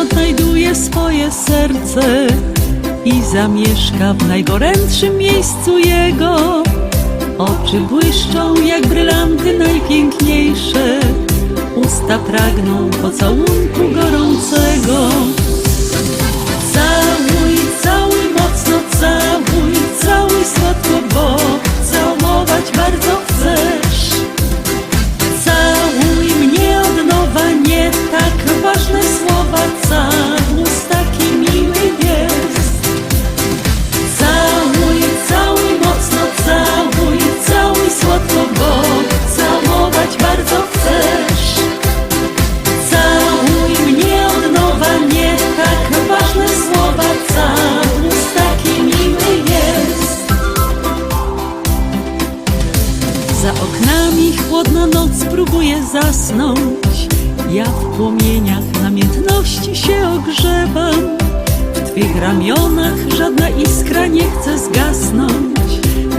odnajduje swoje serce i zamieszka w najgorętszym miejscu jego. Oczy błyszczą jak brylanty najpiękniejsze, usta pragną pocałunku gorącego. Oknami chłodna noc próbuje zasnąć. Ja w płomieniach namiętności się ogrzewam. W twych ramionach żadna iskra nie chce zgasnąć.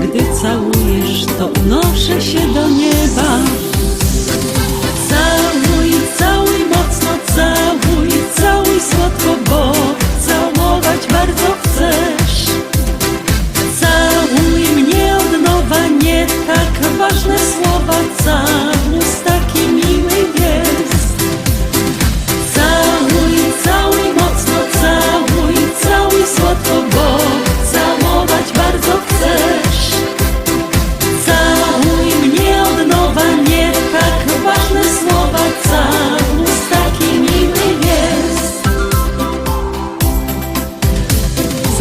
Gdy całujesz, to unoszę się do nieba.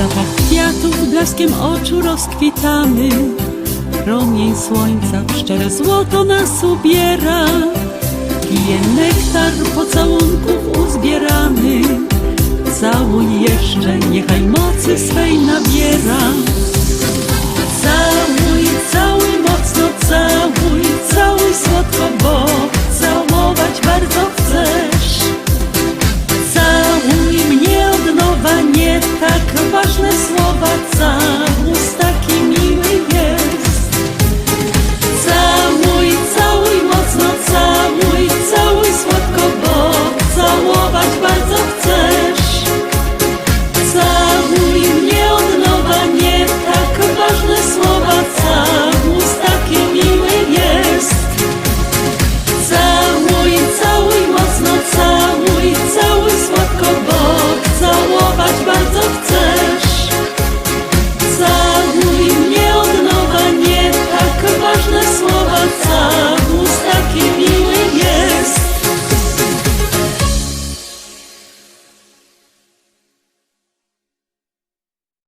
Zapach kwiatów blaskiem oczu rozkwitamy Promień słońca w szczere złoto nas ubiera. Pije nektar pocałunków uzbierany. Całuj jeszcze, niechaj mocy swej nabiera